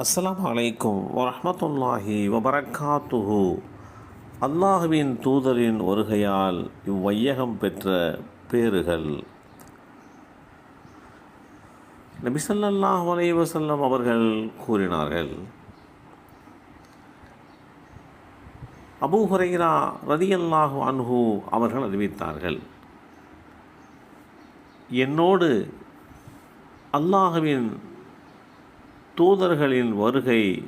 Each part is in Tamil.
அஸ்லாம் அலைக்கும் வரமத்துல்லாஹி வபரக்காத்துஹு. அல்லாஹுவின் தூதரின் வருகையால் இவ்வையகம் பெற்ற பேறுகள். நபி ஸல்லல்லாஹு அலைஹி அவர்கள் கூறினார்கள் அபூ ஹுரைரா ரதியல்லாஹு அன்ஹு அவர்கள் அறிவித்தார்கள் என்னோடு அல்லாஹுவின் தூதர்களின் வருகை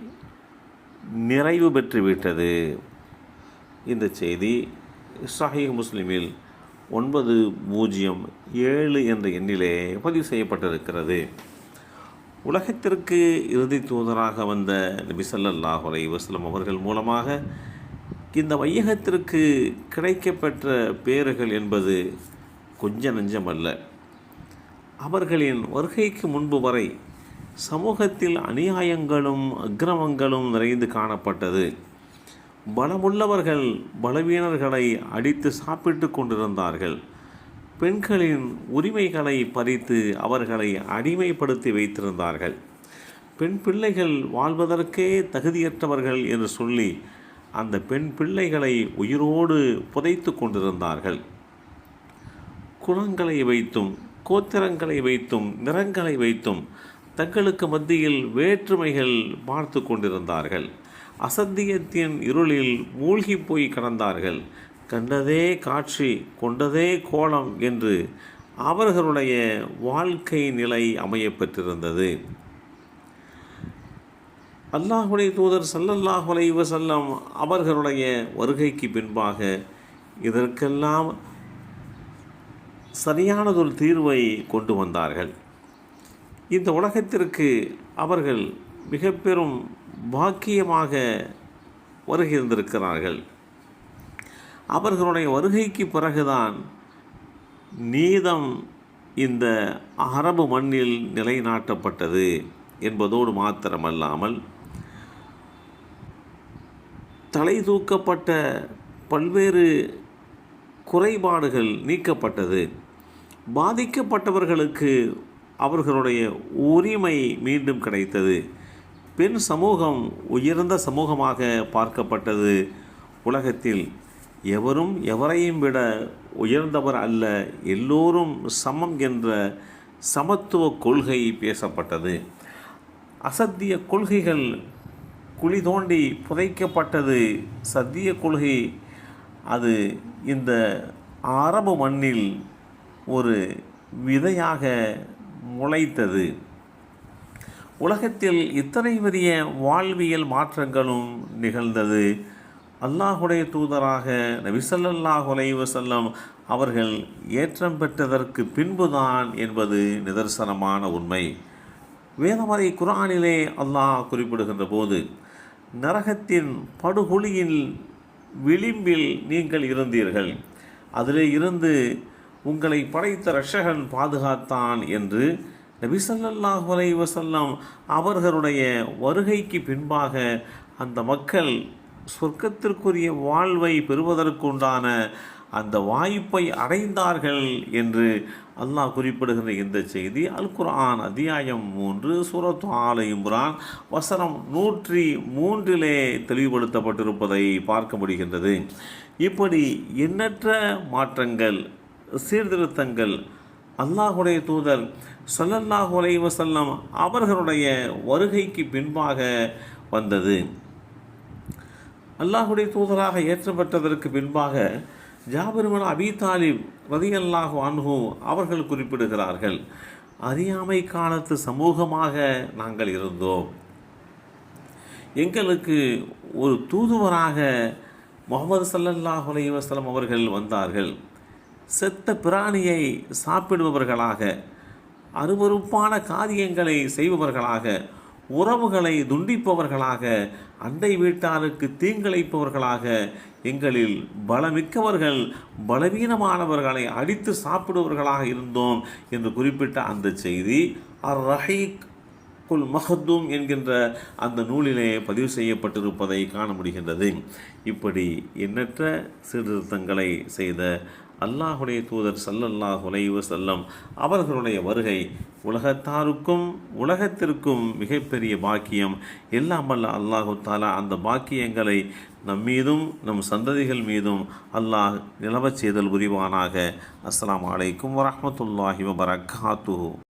நிறைவு பெற்றுவிட்டது. இந்த செய்தி சஹீஹ் முஸ்லிமில் ஒன்பது பூஜ்ஜியம் ஏழு என்ற எண்ணிலே பதிவு செய்யப்பட்டிருக்கிறது. உலகத்திற்கு இறுதி தூதராக வந்த நபி அலை வஸ்லம் அவர்கள் மூலமாக இந்த வையகத்திற்கு கிடைக்கப்பெற்ற பேறுகள் என்பது கொஞ்ச நஞ்சமல்ல. அவர்களின் வருகைக்கு முன்பு வரை சமூகத்தில் அநியாயங்களும் அக்கிரமங்களும் நிறைந்து காணப்பட்டது. பலமுள்ளவர்கள் பலவீனர்களை அடித்து சாப்பிட்டு கொண்டிருந்தார்கள். பெண்களின் உரிமைகளை பறித்து அவர்களை அடிமைப்படுத்தி வைத்திருந்தார்கள். பெண் பிள்ளைகள் வாழ்வதற்கே தகுதியற்றவர்கள் என்று சொல்லி அந்த பெண் பிள்ளைகளை உயிரோடு புதைத்து கொண்டிருந்தார்கள். குணங்களை வைத்தும் கோத்திரங்களை வைத்தும் நிறங்களை வைத்தும் தங்களுக்கு மத்தியில் வேற்றுமைகள் பார்த்து கொண்டிருந்தார்கள். அசத்தியத்தின் இருளில் மூழ்கி போய் கடந்தார்கள். கண்டதே காட்சி கொண்டதே கோலம் என்று அவர்களுடைய வாழ்க்கை நிலை அமையப்பெற்றிருந்தது. அல்லாஹுடைய தூதர் சல்லல்லாஹு அலைஹி செல்லம் அவர்களுடைய வருகைக்கு பின்பாக இதற்கெல்லாம் சரியானதொரு தீர்வை கொண்டு வந்தார்கள். இந்த உலகத்திற்கு அவர்கள் மிக பெரும் பாக்கியமாக வருகின்றிருக்கிறார்கள். அவர்களுடைய வருகைக்கு பிறகுதான் நீதம் இந்த அரபு மண்ணில் நிலைநாட்டப்பட்டது என்பதோடு மாத்திரமல்லாமல் தலை தூக்கப்பட்ட பல்வேறு குறைபாடுகள் நீக்கப்பட்டது. பாதிக்கப்பட்டவர்களுக்கு அவர்களுடைய உரிமை மீண்டும் கிடைத்தது. பெண் சமூகம் உயர்ந்த சமூகமாக பார்க்கப்பட்டது. உலகத்தில் எவரும் எவரையும் விட உயர்ந்தவர் அல்ல. எல்லோரும் சமம் என்ற சமத்துவ கொள்கை பேசப்பட்டது. அசத்திய கொள்கைகள் குழி தோண்டி புதைக்கப்பட்டது. சத்திய கொள்கை அது இந்த அரபு மண்ணில் ஒரு விதையாக முளைத்தது. உலகத்தில் இத்தனை பெரிய வாழ்வியல் மாற்றங்களும் நிகழ்ந்தது. அல்லாஹுடைய தூதராக நபிசல்லாஹ் செல்லம் அவர்கள் ஏற்றம் பெற்றதற்கு பின்புதான் என்பது நிதர்சனமான உண்மை. வேதமறை குரானிலே அல்லாஹ் குறிப்பிடுகின்ற போது நரகத்தின் படுகொலியின் விளிம்பில் நீங்கள் இருந்தீர்கள். அதிலே இருந்து உங்களை படைத்த ரஷகன் பாதுகாத்தான் என்று நபிசல்லாஹ் அலை வசல்லம் அவர்களுடைய வருகைக்கு பின்பாக அந்த மக்கள் சொர்க்கத்திற்குரிய வாழ்வை பெறுவதற்குண்டான அந்த வாய்ப்பை அடைந்தார்கள் என்று அல்லாஹ் குறிப்பிடுகின்ற இந்த செய்தி. அல் குர்ஆன் அத்தியாயம் மூன்று சூரத் ஆல இம்ரான் வசனம் நூற்றி மூன்றிலே தெளிவுபடுத்தப்பட்டிருப்பதை பார்க்க முடிகின்றது. இப்படி எண்ணற்ற மாற்றங்கள் சீர்திருத்தங்கள். அல்லாஹுடைய தூதர் சல்லல்லாஹு அலைவசல்லம் அவர்களுடைய வருகைக்கு பின்பாக வந்தது. அல்லாஹுடைய தூதராக ஏற்றப்பட்டதற்கு பின்பாக ஜாபிர்மன் அபி தாலிப் ரதி அல்லாஹு அன்ஹு அவர்கள் குறிப்பிடுகிறார்கள் அறியாமை காலத்து சமூகமாக நாங்கள் இருந்தோம். எங்களுக்கு ஒரு தூதுவராக முகமது சல்லல்லாஹு அலைஹி அவர்கள் வந்தார்கள். செத்த பிராணியை சாப்பிடுபவர்களாக அருவறுப்பான காரியங்களை செய்பவர்களாக உறவுகளை துண்டிப்பவர்களாக அண்டை வீட்டாருக்கு தீங்கிழைப்பவர்களாக எங்களில் பலமிக்கவர்கள் பலவீனமானவர்களை அடித்து சாப்பிடுவர்களாக இருந்தோம் என்று குறிப்பிட்ட அந்த செய்தி அர் ரஹீக் குல் மஹத்தும் என்கின்ற அந்த நூலிலே பதிவு செய்யப்பட்டிருப்பதை காண முடிகின்றது. இப்படி எண்ணற்ற சீர்திருத்தங்களை செய்த அல்லாஹுடைய தூதர் சல்லல்லாஹு அலைஹி செல்லம் அவர்களுடைய வருகை உலகத்தாருக்கும் உலகத்திற்கும் மிகப்பெரிய பாக்கியம். எல்லாம் வல்ல அல்லாஹு தாலா அந்த பாக்கியங்களை நம் மீதும் நம் சந்ததிகள் மீதும் அல்லாஹ் நிலவச் செய்தல் புரிவானாக. அஸ்லாம் அலைக்கும் வரமத்துல்லாஹி வபரகாத்து